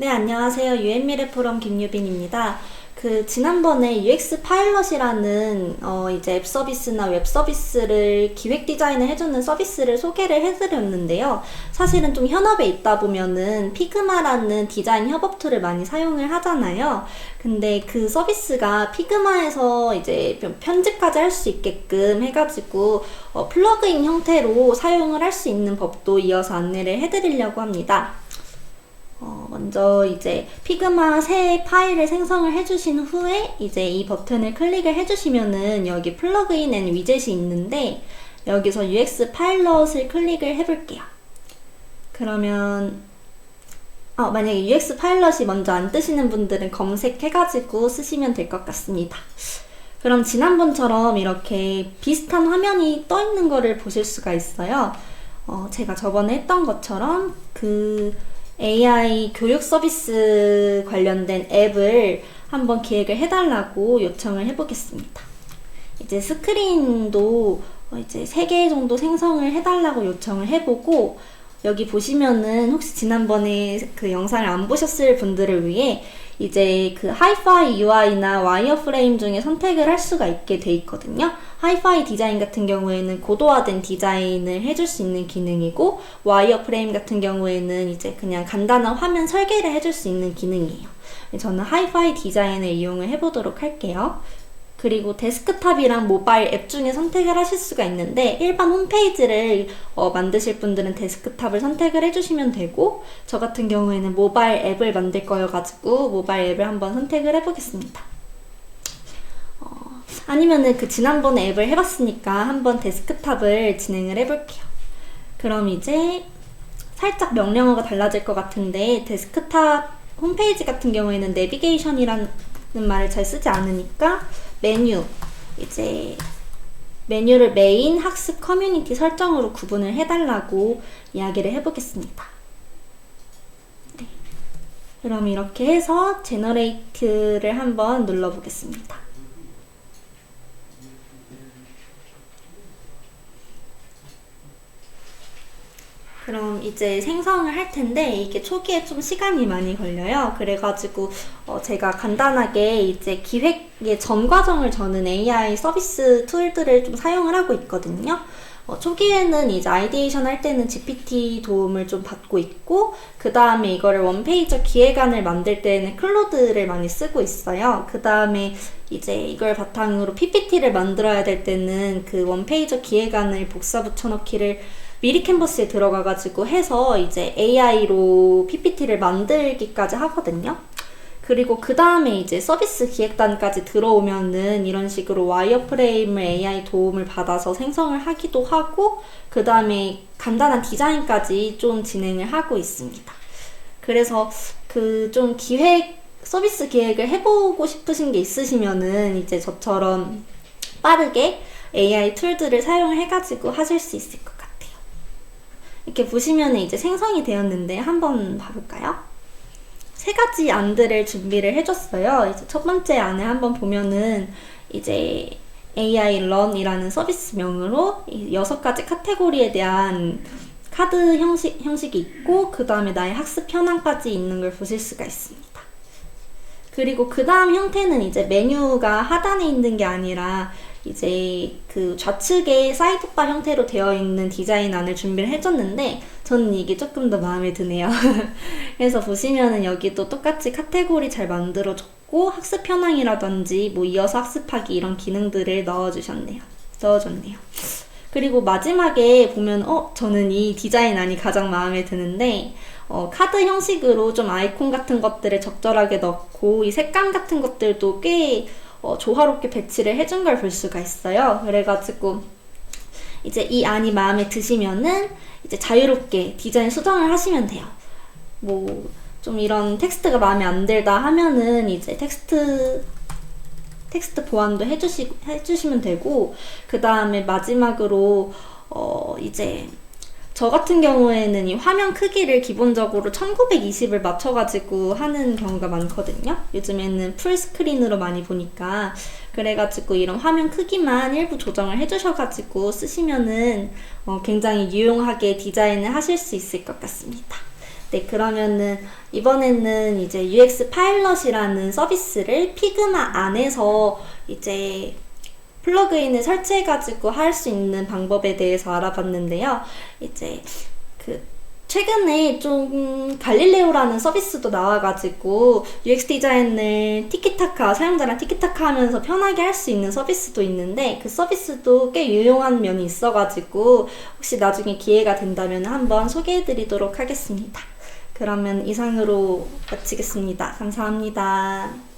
네, 안녕하세요. 유엔미래 포럼 김유빈입니다. 그 지난번에 UX 파일럿이라는 어 이제 앱 서비스나 웹 서비스를 기획 디자인을 해주는 서비스를 소개를 해드렸는데요. 사실은 좀 현업에 있다 보면은 피그마라는 디자인 협업 툴을 많이 사용을 하잖아요. 근데 그 서비스가 피그마에서 이제 편집까지 할 수 있게끔 해가지고 어 플러그인 형태로 사용을 할 수 있는 법도 이어서 안내를 해드리려고 합니다. 어, 먼저 이제 피그마 새 파일을 생성을 해주신 후에 이제 이 버튼을 클릭을 해주시면은 여기 플러그인 앤 위젯이 있는데 여기서 UX 파일럿을 클릭을 해볼게요. 그러면 어, 만약에 UX 파일럿이 먼저 안 뜨시는 분들은 검색해가지고 쓰시면 될 것 같습니다. 그럼 지난번처럼 이렇게 비슷한 화면이 떠 있는 거를 보실 수가 있어요. 어, 제가 저번에 했던 것처럼 그 AI 교육 서비스 관련된 앱을 한번 기획을 해달라고 요청을 해보겠습니다. 이제 스크린도 이제 3개 정도 생성을 해달라고 요청을 해보고 여기 보시면은 혹시 지난번에 그 영상을 안 보셨을 분들을 위해 이제 그 하이파이 UI나 와이어프레임 중에 선택을 할 수가 있게 돼 있거든요. 하이파이 디자인 같은 경우에는 고도화된 디자인을 해줄 수 있는 기능이고 와이어프레임 같은 경우에는 이제 그냥 간단한 화면 설계를 해줄 수 있는 기능이에요. 저는 하이파이 디자인을 이용을 해보도록 할게요. 그리고 데스크탑이랑 모바일 앱 중에 선택을 하실 수가 있는데 일반 홈페이지를 어, 만드실 분들은 데스크탑을 선택을 해주시면 되고 저 같은 경우에는 모바일 앱을 만들 거여가지고 모바일 앱을 한번 선택을 해보겠습니다. 어, 아니면은 그 지난번에 앱을 해봤으니까 한번 데스크탑을 진행을 해볼게요. 그럼 이제 살짝 명령어가 달라질 것 같은데 데스크탑 홈페이지 같은 경우에는 내비게이션이라는 말을 잘 쓰지 않으니까 메뉴 이제 메뉴를 메인 학습 커뮤니티 설정으로 구분을 해달라고 이야기를 해보겠습니다. 네. 그럼 이렇게 해서 제너레이트를 한번 눌러보겠습니다. 그럼 이제 생성을 할 텐데 이게 초기에 좀 시간이 많이 걸려요. 그래가지고 어 제가 간단하게 이제 기획의 전 과정을 저는 AI 서비스 툴들을 좀 사용을 하고 있거든요. 어, 초기에는 이제 아이디에이션 할 때는 GPT 도움을 좀 받고 있고, 그 다음에 이거를 원페이저 기획안을 만들 때는 클로드를 많이 쓰고 있어요. 그 다음에 이제 이걸 바탕으로 PPT를 만들어야 될 때는 그 원페이저 기획안을 복사 붙여넣기를 미리 캔버스에 들어가가지고 해서 이제 AI로 PPT를 만들기까지 하거든요. 그리고 그 다음에 이제 서비스 기획단까지 들어오면은 이런 식으로 와이어프레임을 AI 도움을 받아서 생성을 하기도 하고, 그 다음에 간단한 디자인까지 좀 진행을 하고 있습니다. 그래서 그 좀 기획, 서비스 기획을 해보고 싶으신 게 있으시면은 이제 저처럼 빠르게 AI 툴들을 사용을 해가지고 하실 수 있을 것 같아요. 이렇게 보시면 이제 생성이 되었는데 한번 봐볼까요? 세 가지 안들을 준비를 해줬어요. 이제 첫 번째 안에 한번 보면은 이제 AI Learn이라는 서비스명으로 여섯 가지 카테고리에 대한 카드 형식, 형식이 있고, 그 다음에 나의 학습 현황까지 있는 걸 보실 수가 있습니다. 그리고 그 다음 형태는 이제 메뉴가 하단에 있는 게 아니라 이제 그 좌측에 사이드바 형태로 되어 있는 디자인안을 준비를 해줬는데 저는 이게 조금 더 마음에 드네요. 그래서 보시면은 여기도 똑같이 카테고리 잘 만들어줬고 학습 현황이라든지 뭐 이어서 학습하기 이런 기능들을 넣어주셨네요. 넣어줬네요. 그리고 마지막에 보면 어 저는 이 디자인안이 가장 마음에 드는데 어, 카드 형식으로 좀 아이콘 같은 것들을 적절하게 넣고 이 색감 같은 것들도 꽤 어, 조화롭게 배치를 해준 걸 볼 수가 있어요. 그래가지고 이제 이 안이 마음에 드시면은 이제 자유롭게 디자인 수정을 하시면 돼요. 뭐 좀 이런 텍스트가 마음에 안 들다 하면은 이제 텍스트 텍스트 보완도 해주시 해주시면 되고 그 다음에 마지막으로 어 이제 저 같은 경우에는 이 화면 크기를 기본적으로 1920을 맞춰가지고 하는 경우가 많거든요. 요즘에는 풀스크린으로 많이 보니까. 그래가지고 이런 화면 크기만 일부 조정을 해주셔가지고 쓰시면은 어 굉장히 유용하게 디자인을 하실 수 있을 것 같습니다. 네, 그러면은 이번에는 이제 UX 파일럿이라는 서비스를 피그마 안에서 이제 플러그인을 설치해가지고 할 수 있는 방법에 대해서 알아봤는데요. 이제 그 최근에 좀 갈릴레오라는 서비스도 나와가지고 UX 디자인을 티키타카 사용자랑 티키타카 하면서 편하게 할 수 있는 서비스도 있는데 그 서비스도 꽤 유용한 면이 있어가지고 혹시 나중에 기회가 된다면 한번 소개해드리도록 하겠습니다. 그러면 이상으로 마치겠습니다. 감사합니다.